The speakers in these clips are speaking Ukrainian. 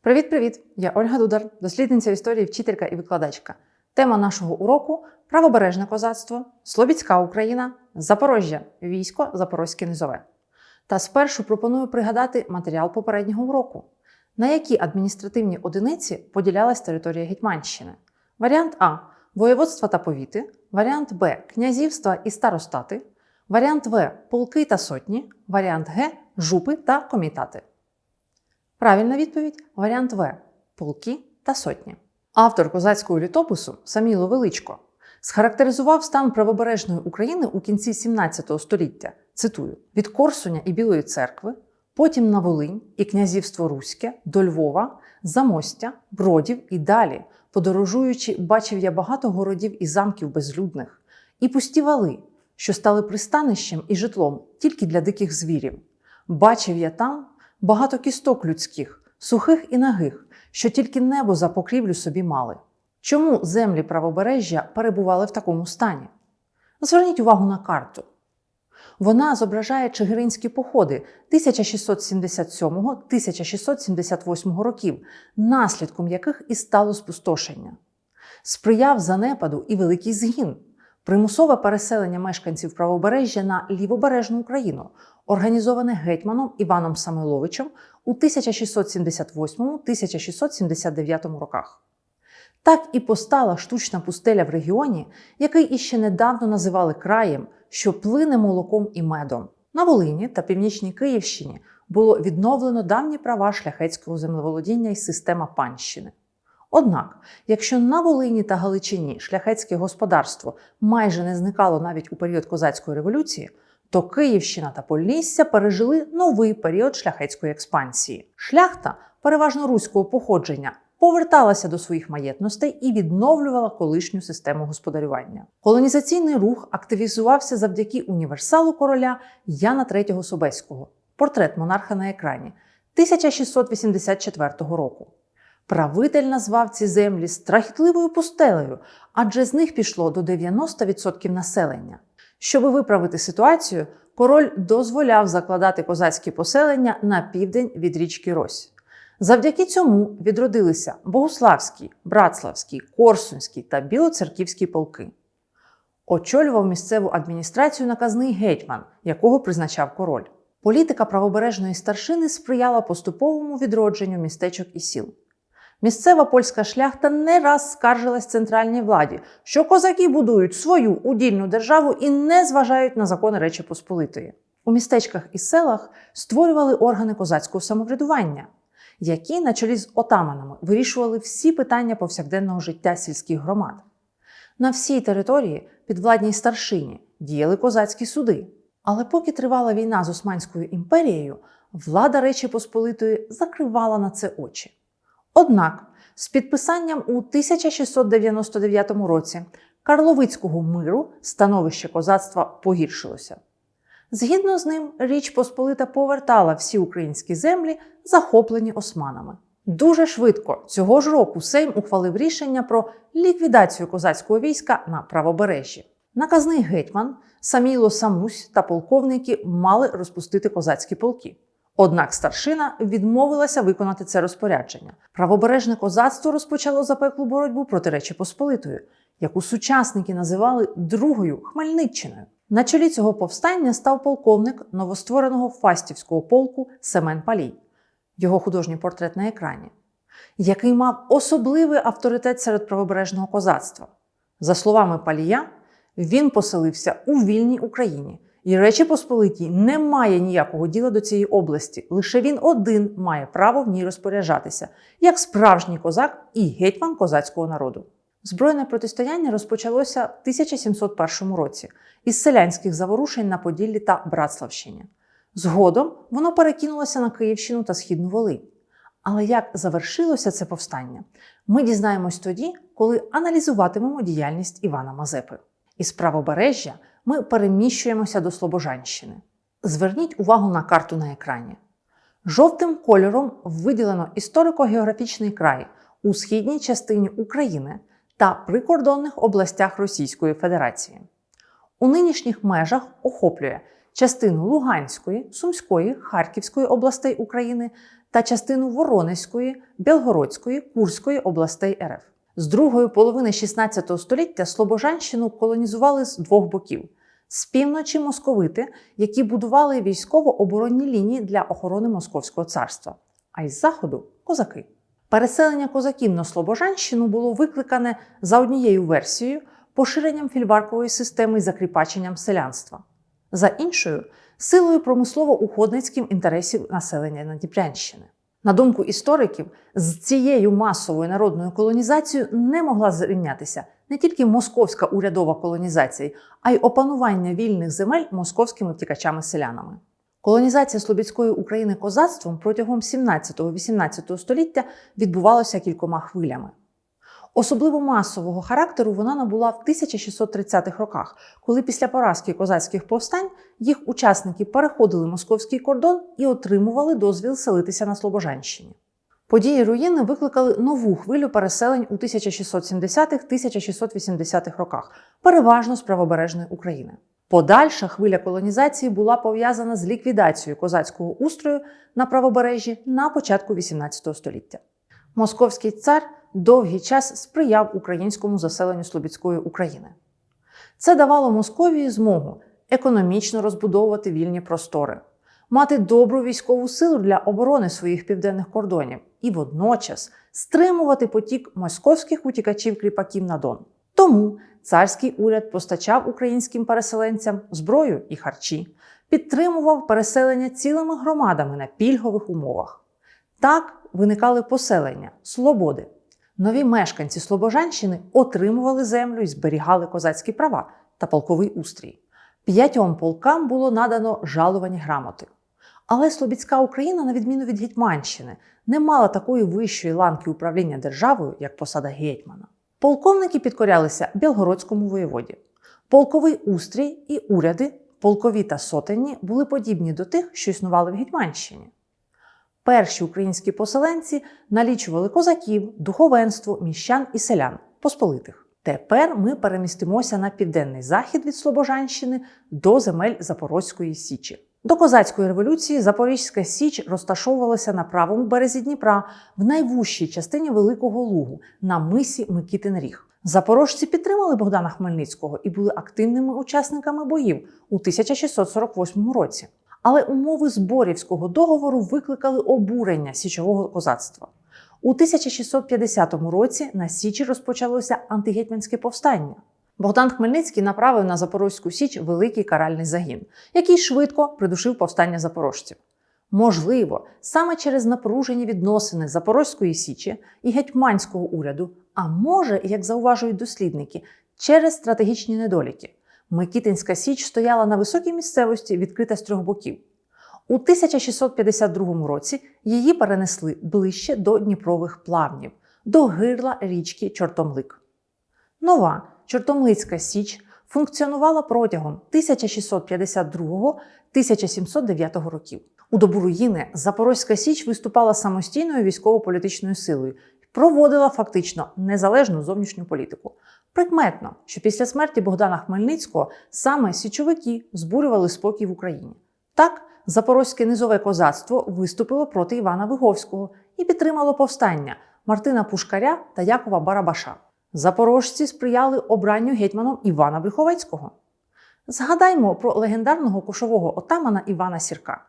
Привіт-привіт! Я Ольга Дудар, дослідниця історії, вчителька і викладачка. Тема нашого уроку правобережне козацтво, Слобідська Україна, Запорожжя, військо Запорозьке Низове. Та спершу пропоную пригадати матеріал попереднього уроку, на які адміністративні одиниці поділялась територія Гетьманщини. Варіант А воєводства та повіти, варіант Б князівства і старостати, варіант В полки та сотні, варіант Г жупи та комітати. Правильна відповідь варіант В полки та сотні. Автор козацького літопису Саміло Величко схарактеризував стан правобережної України у кінці 17 століття. Цитую: від Корсуня і Білої церкви, потім на Волинь і князівство Руське до Львова, Замостя, Бродів і далі, подорожуючи, бачив я багато городів і замків безлюдних, і пусті вали, що стали пристанищем і житлом тільки для диких звірів. Бачив я там багато кісток людських, сухих і нагих, що тільки небо за покрівлю собі мали. Чому землі правобережжя перебували в такому стані? Зверніть увагу на карту. Вона зображає чигиринські походи 1677-1678 років, наслідком яких і стало спустошення. Сприяв занепаду і великий згін, примусове переселення мешканців правобережжя на лівобережну Україну, організоване гетьманом Іваном Самойловичем у 1678-1679 роках. Так і постала штучна пустеля в регіоні, який іще недавно називали краєм, що плине молоком і медом. На Волині та північній Київщині було відновлено давні права шляхетського землеволодіння і система панщини. Однак, якщо на Волині та Галичині шляхетське господарство майже не зникало навіть у період козацької революції, то Київщина та Полісся пережили новий період шляхетської експансії. Шляхта, переважно руського походження, поверталася до своїх маєтностей і відновлювала колишню систему господарювання. Колонізаційний рух активізувався завдяки універсалу короля Яна III Собеського, портрет монарха на екрані 1684 року. Правитель назвав ці землі страхітливою пустелею, адже з них пішло до 90% населення. Щоб виправити ситуацію, король дозволяв закладати козацькі поселення на південь від річки Рось. Завдяки цьому відродилися Богуславський, Братславський, Корсунський та Білоцерківські полки. Очолював місцеву адміністрацію наказний гетьман, якого призначав король. Політика правобережної старшини сприяла поступовому відродженню містечок і сіл. Місцева польська шляхта не раз скаржилась центральній владі, що козаки будують свою удільну державу і не зважають на закони Речі Посполитої. У містечках і селах створювали органи козацького самоврядування, які на чолі з отаманами вирішували всі питання повсякденного життя сільських громад. На всій території підвладній старшині діяли козацькі суди. Але поки тривала війна з Османською імперією, влада Речі Посполитої закривала на це очі. Однак, з підписанням у 1699 році Карловицького миру становище козацтва погіршилося. Згідно з ним, Річ Посполита повертала всі українські землі, захоплені османами. Дуже швидко цього ж року Сейм ухвалив рішення про ліквідацію козацького війська на правобережжі. Наказний гетьман Саміло Самусь та полковники мали розпустити козацькі полки. Однак старшина відмовилася виконати це розпорядження. Правобережне козацтво розпочало запеклу боротьбу проти Речі Посполитої, яку сучасники називали Другою Хмельниччиною. На чолі цього повстання став полковник новоствореного Фастівського полку Семен Палій, його художній портрет на екрані, який мав особливий авторитет серед правобережного козацтва. За словами Палія, він поселився у вільній Україні. І Речі Посполитій не має ніякого діла до цієї області. Лише він один має право в ній розпоряджатися, як справжній козак і гетьман козацького народу. Збройне протистояння розпочалося в 1701 році із селянських заворушень на Поділлі та Братславщині. Згодом воно перекинулося на Київщину та Східну Волинь. Але як завершилося це повстання, ми дізнаємось тоді, коли аналізуватимемо діяльність Івана Мазепи. Із правобережжя ми переміщуємося до Слобожанщини. Зверніть увагу на карту на екрані. Жовтим кольором виділено історико-географічний край у східній частині України та прикордонних областях Російської Федерації. У нинішніх межах охоплює частину Луганської, Сумської, Харківської областей України та частину Воронезької, Білгородської, Курської областей РФ. З другої половини XVI століття Слобожанщину колонізували з двох боків: з півночі московити, які будували військово-оборонні лінії для охорони Московського царства, а із заходу козаки. Переселення козаків на Слобожанщину було викликане за однією версією поширенням фільваркової системи і закріпаченням селянства, за іншою силою промислово-уходницьким інтересів населення Надніпрянщини. На думку істориків, з цією масовою народною колонізацією не могла зрівнятися не тільки московська урядова колонізація, а й опанування вільних земель московськими втікачами-селянами. Колонізація Слобідської України козацтвом протягом 17-18 століття відбувалася кількома хвилями. Особливо масового характеру вона набула в 1630-х роках, коли після поразки козацьких повстань їх учасники переходили московський кордон і отримували дозвіл селитися на Слобожанщині. Події руїни викликали нову хвилю переселень у 1670-1680-х роках, переважно з правобережної України. Подальша хвиля колонізації була пов'язана з ліквідацією козацького устрою на правобережжі на початку XVIII століття. Московський цар довгий час сприяв українському заселенню Слобідської України. Це давало Московії змогу економічно розбудовувати вільні простори, мати добру військову силу для оборони своїх південних кордонів і водночас стримувати потік московських утікачів-кріпаків на Дон. Тому царський уряд постачав українським переселенцям зброю і харчі, підтримував переселення цілими громадами на пільгових умовах. Так виникали поселення, слободи. Нові мешканці Слобожанщини отримували землю і зберігали козацькі права та полковий устрій. П'ятьом полкам було надано жалувані грамоти. Але Слобідська Україна, на відміну від Гетьманщини, не мала такої вищої ланки управління державою, як посада гетьмана. Полковники підкорялися Білгородському воєводі. Полковий устрій і уряди, полкові та сотенні, були подібні до тих, що існували в Гетьманщині. Перші українські поселенці налічували козаків, духовенство, міщан і селян посполитих. Тепер ми перемістимося на південний захід від Слобожанщини до земель Запорозької Січі. До козацької революції Запорізька Січ розташовувалася на правому березі Дніпра в найвужчій частині Великого Лугу на мисі Микитин Ріг. Запорожці підтримали Богдана Хмельницького і були активними учасниками боїв у 1648 році. Але умови зборівського договору викликали обурення січового козацтва. У 1650 році на Січі розпочалося антигетьманське повстання. Богдан Хмельницький направив на Запорозьку Січ великий каральний загін, який швидко придушив повстання запорожців. Можливо, саме через напружені відносини Запорозької Січі і гетьманського уряду, а може, як зауважують дослідники, через стратегічні недоліки. Микітинська Січ стояла на високій місцевості, відкрита з трьох боків. У 1652 році її перенесли ближче до Дніпрових плавнів, до гирла річки Чортомлик. Нова Чортомлицька Січ функціонувала протягом 1652-1709 років. У добу руїни Запорозька Січ виступала самостійною військово-політичною силою проводила фактично незалежну зовнішню політику. Прикметно, що після смерті Богдана Хмельницького саме січовики збурювали спокій в Україні. Так, запорозьке низове козацтво виступило проти Івана Виговського і підтримало повстання Мартина Пушкаря та Якова Барабаша. Запорожці сприяли обранню гетьманом Івана Брюховецького. Згадаймо про легендарного кошового отамана Івана Сірка.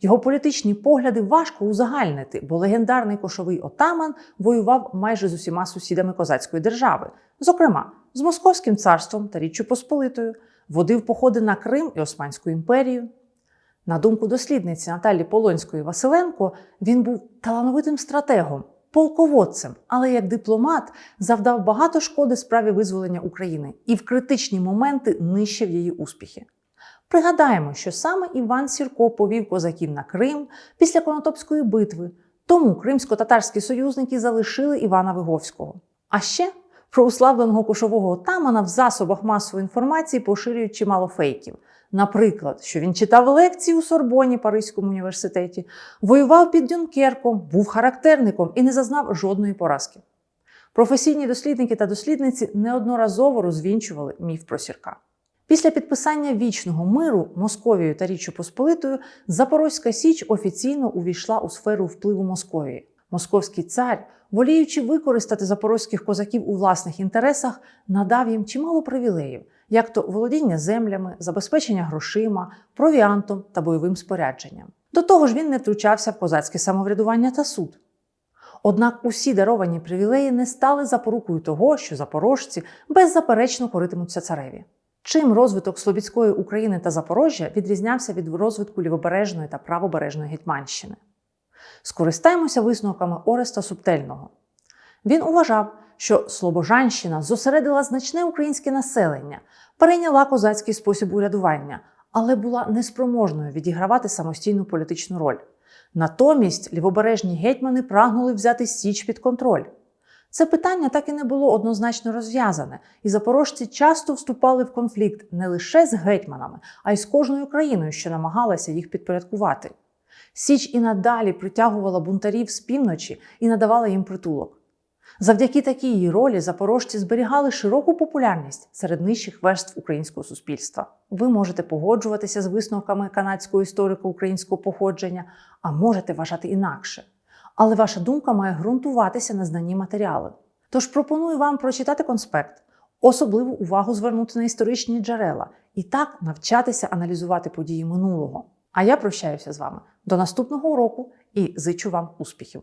Його політичні погляди важко узагальнити, бо легендарний кошовий отаман воював майже з усіма сусідами козацької держави, зокрема з Московським царством та Річчю Посполитою, водив походи на Крим і Османську імперію. На думку дослідниці Наталі Полонської Василенко, він був талановитим стратегом, полководцем, але як дипломат завдав багато шкоди справі визволення України і в критичні моменти нищив її успіхи. Пригадаємо, що саме Іван Сірко повів козаків на Крим після Конотопської битви, тому кримсько-татарські союзники залишили Івана Виговського. А ще про уславленого кошового отамана в засобах масової інформації поширюють чимало фейків. Наприклад, що він читав лекції у Сорбоні Паризькому університеті, воював під Дюнкерком, був характерником і не зазнав жодної поразки. Професійні дослідники та дослідниці неодноразово розвінчували міф про сірка. Після підписання вічного миру Московією та Річчю Посполитою Запорозька Січ офіційно увійшла у сферу впливу Московії. Московський цар, воліючи використати запорозьких козаків у власних інтересах, надав їм чимало привілеїв, як то володіння землями, забезпечення грошима, провіантом та бойовим спорядженням. До того ж, він не втручався в козацьке самоврядування та суд. Однак усі даровані привілеї не стали запорукою того, що запорожці беззаперечно коритимуться цареві. Чим розвиток Слобідської України та Запорожжя відрізнявся від розвитку лівобережної та правобережної Гетьманщини? Скористаємося висновками Ореста Субтельного. Він уважав, що Слобожанщина зосередила значне українське населення, перейняла козацький спосіб урядування, але була неспроможною відігравати самостійну політичну роль. Натомість лівобережні гетьмани прагнули взяти Січ під контроль. Це питання так і не було однозначно розв'язане, і запорожці часто вступали в конфлікт не лише з гетьманами, а й з кожною країною, що намагалася їх підпорядкувати. Січ і надалі притягувала бунтарів з півночі і надавала їм притулок. Завдяки такій її ролі запорожці зберігали широку популярність серед нижчих верств українського суспільства. Ви можете погоджуватися з висновками канадського історика українського походження, а можете вважати інакше. Але ваша думка має ґрунтуватися на знанні матеріалу. Тож пропоную вам прочитати конспект, особливу увагу звернути на історичні джерела і так навчатися аналізувати події минулого. А я прощаюся з вами до наступного уроку і зичу вам успіхів!